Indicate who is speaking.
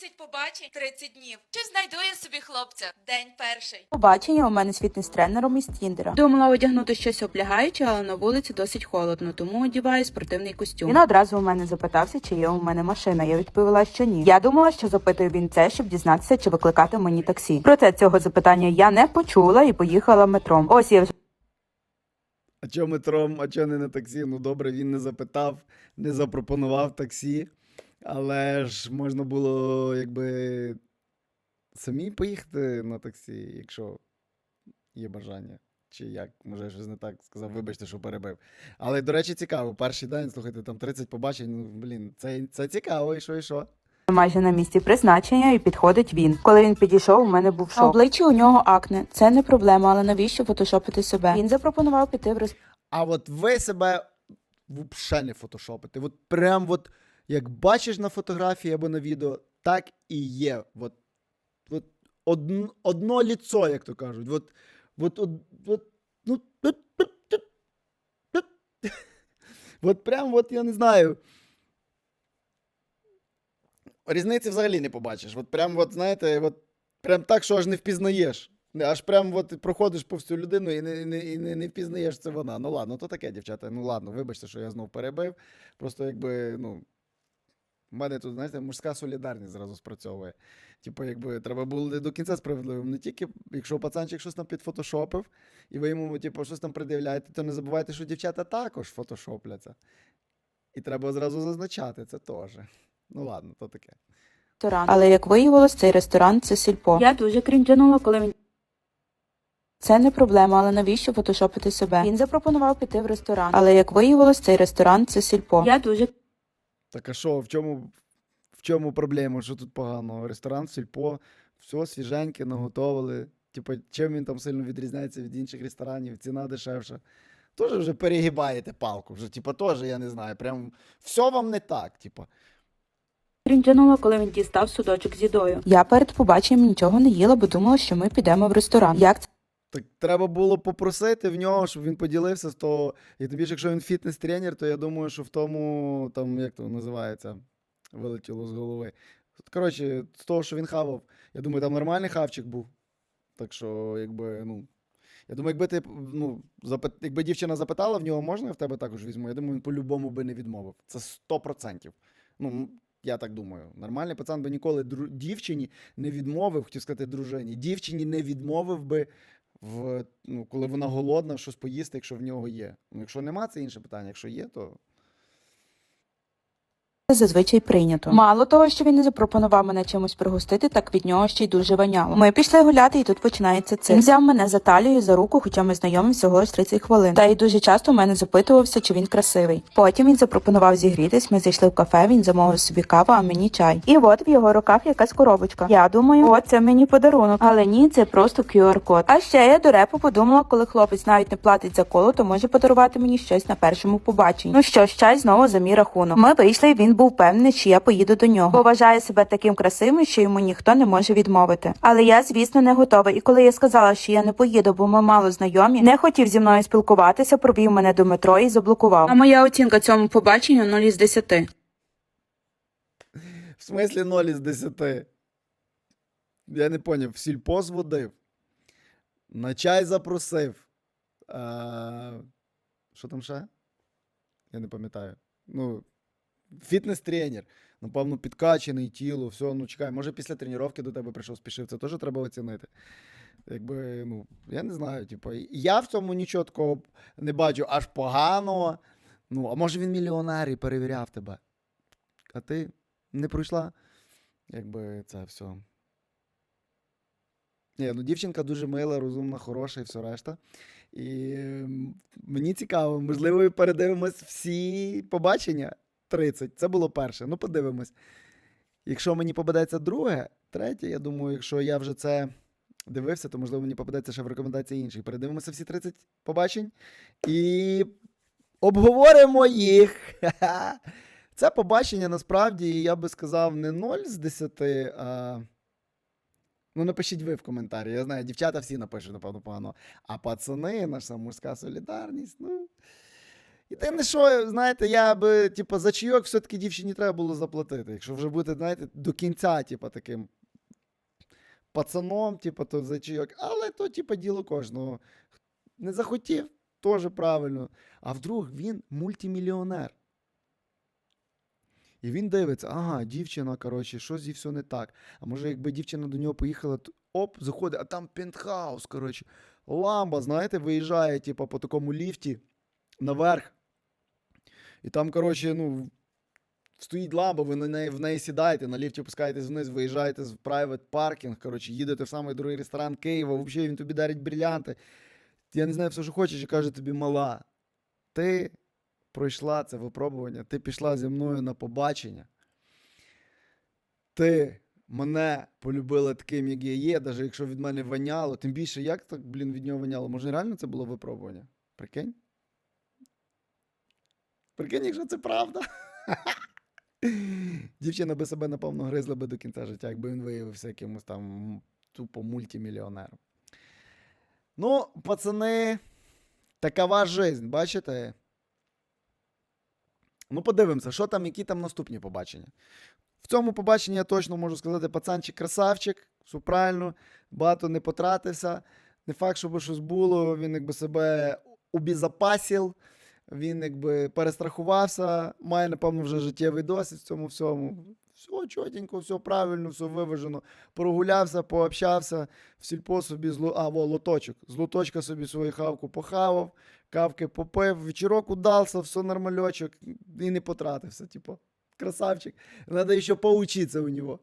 Speaker 1: 30 побачень, 30 днів. Чи знайду я собі хлопця? День перший.
Speaker 2: Побачення у мене з фітнес-тренером із Тіндера. Думала одягнути щось облягаюче, але на вулиці досить холодно, тому одягаю спортивний костюм. Він одразу у мене запитався, чи є у мене машина. Я відповіла, що ні. Я думала, що запитує він це, щоб дізнатися, чи викликати мені таксі. Проте цього запитання я не почула і поїхала метром. Ось я вже
Speaker 3: А чо метром, а чо не на таксі? Ну добре, він не запитав, не запропонував таксі. Але ж можна було, якби самі поїхати на таксі, якщо є бажання. Чи як, може, я щось не так сказав, вибачте, що перебив. Але, до речі, цікаво, перший день, слухайте, там 30 побачень, ну, блін, це, це цікаво, і що, і що?
Speaker 2: майже на місці призначення, і підходить він. Коли він підійшов, у мене був шок. На обличчі у нього акне. Це не проблема, але навіщо фотошопити себе? Він запропонував піти в ресторан.
Speaker 3: А от ви себе взагалі не фотошопите. От прям от, як бачиш на фотографії або на відео, так і є. От, от одно, одно ліцо, як то кажуть. От, от, от, от, ну, от, прям, от я не знаю. Різниці взагалі не побачиш. От прям, от, знаєте, от, прям так, що аж не впізнаєш. Аж прям от проходиш повз цю людину і не, не, не, не впізнаєш, це вона. Ну ладно, то таке, дівчата. Ну ладно, вибачте, що я знов перебив. Просто якби, ну. В мене тут, знаєте, мужська солідарність зразу спрацьовує. Типу, якби треба було до кінця справедливим. Не тільки, якщо пацанчик щось там підфотошопив, і ви йому, типу, щось там пред'являєте, то не забувайте, що дівчата також фотошопляться. І треба зразу зазначати це теж. Ну ладно, то таке.
Speaker 2: Але як виявилось, цей ресторан це сільпо. Я дуже крінжанула, коли він. Це не проблема, але навіщо фотошопити себе? Він запропонував піти в ресторан. Але як виявилось, цей ресторан це сільпо. Я дуже
Speaker 3: Так а що, в чому, в чому проблема? Що тут поганого? Ресторан, сільпо, все свіженьке, наготовили. Типу, чим він там сильно відрізняється від інших ресторанів, ціна дешевша. Теж вже перегибаєте палку. Вже, типу, теж, я не знаю, прям все вам не так. Типу.
Speaker 2: крінжанула, коли він дістав судочок з їдою. Я перед побаченням нічого не їла, бо думала, що ми підемо в ресторан. Як це
Speaker 3: Так треба було попросити в нього, щоб він поділився з того. І тим більше, якщо він фітнес-тренер, то я думаю, що в тому, там, як то називається, вилетіло з голови. Коротше, з того, що він хавав, я думаю, там нормальний хавчик був. Так що, якби, ну. Я думаю, якби ти, ну, запит... якби дівчина запитала в нього, можна я в тебе також візьму? Я думаю, він по-любому би не відмовив. Це 100%. Ну, я так думаю. Нормальний пацан би ніколи дру... дівчині не відмовив, хотів сказати дружині. Дівчині не відмовив би, в... ну, коли вона голодна, щось поїсти, якщо в нього є. Ну, якщо нема, це інше питання. Якщо є, то.
Speaker 2: Зазвичай прийнято? Мало того, що він не запропонував мене чимось пригостити, так від нього ще й дуже воняло. Ми пішли гуляти, і тут починається це. Він взяв мене за талію за руку, хоча ми знайомі всього лиш 30 хвилин. Та й дуже часто в мене запитувався, чи він красивий. Потім він запропонував зігрітись. Ми зайшли в кафе. Він замовив собі каву, а мені чай. І от в його руках якась коробочка. Я думаю, о, це мені подарунок. Але ні, це просто QR-код. А ще я до репу подумала, коли хлопець навіть не платить за коло, то може подарувати мені щось на першому побаченні. Ну що ж, чай знову за мій рахунок. Ми вийшли, і він був певний, що я поїду до нього. Бо вважає себе таким красивим, що йому ніхто не може відмовити. Але я, звісно, не готова. І коли я сказала, що я не поїду, бо ми мало знайомі, не хотів зі мною спілкуватися, провів мене до метро і заблокував. А моя оцінка цьому побаченню 0 із 10.
Speaker 3: В смислі 0 із 10. Я не поняв, в сільпо зводив. На чай запросив. А... Що там ще? Я не пам'ятаю. Ну, фітнес-тренер. Напевно, підкачений тіло, все, ну чекай, може після тренування до тебе прийшов, спішив. Це теж треба оцінити. Якби, ну, я не знаю, типу, я в цьому нічого такого не бачу аж поганого. Ну, а може він мільйонер і перевіряв тебе. А ти не пройшла, якби це все. Ні, ну дівчинка дуже мила, розумна, хороша і все решта. І мені цікаво, можливо, передивимось всі побачення 30. Це було перше. Ну, подивимось. Якщо мені попадеться друге, третє, я думаю, якщо я вже це дивився, то можливо мені попадеться ще в рекомендації інших. Передивимося всі 30 побачень і обговоримо їх. Це побачення насправді, я би сказав, не 0 з 10, а. Ну, напишіть ви в коментарі. Я знаю, дівчата всі напишуть, напевно, погано. А пацани, наша мужська солідарність, ну. Єдине, що, знаєте, я би, типу, за чайок все-таки дівчині треба було заплатити. Якщо вже бути, знаєте, до кінця, типу, таким пацаном, типу, то за чайок. Але то, типу, діло кожного. Не захотів, теж правильно. А вдруг він мультимільйонер. І він дивиться, ага, дівчина, коротше, щось зі все не так. А може, якби дівчина до нього поїхала, то оп, заходить, а там пентхаус, коротше. Ламба, знаєте, виїжджає, типу, по такому ліфті наверх. І там, коротше, ну, стоїть ламба, ви на неї, в неї сідаєте, на ліфті опускаєтесь вниз, виїжджаєте в private паркінг, коротше, їдете в самий дорогий ресторан Києва, взагалі він тобі дарить брилянти. Я не знаю, все, що хочеш, і каже тобі, мала, ти пройшла це випробування, ти пішла зі мною на побачення. Ти мене полюбила таким, як я є, навіть якщо від мене воняло, тим більше, як так, блін, від нього воняло? Може, реально це було випробування? Прикинь? Прикинь, якщо це правда. Дівчина би себе, напевно, гризла би до кінця життя, якби він виявився якимось там тупо мультимільйонером. Ну, пацани, такова жизнь, бачите? Ну, подивимося, що там, які там наступні побачення. В цьому побаченні я точно можу сказати, пацанчик красавчик, все правильно, багато не потратився. Не факт, щоб щось було, він якби себе убезопасив, він якби перестрахувався, має, напевно, вже життєвий досвід в цьому всьому. Все чотенько, все правильно, все виважено. Прогулявся, пообщався, в сільпо собі зло... а, во, лоточок. З лоточка собі свою хавку похавав, кавки попив, вечірок удався, все нормальочок і не потратився. Типу, красавчик. Надо ще поучитися у нього.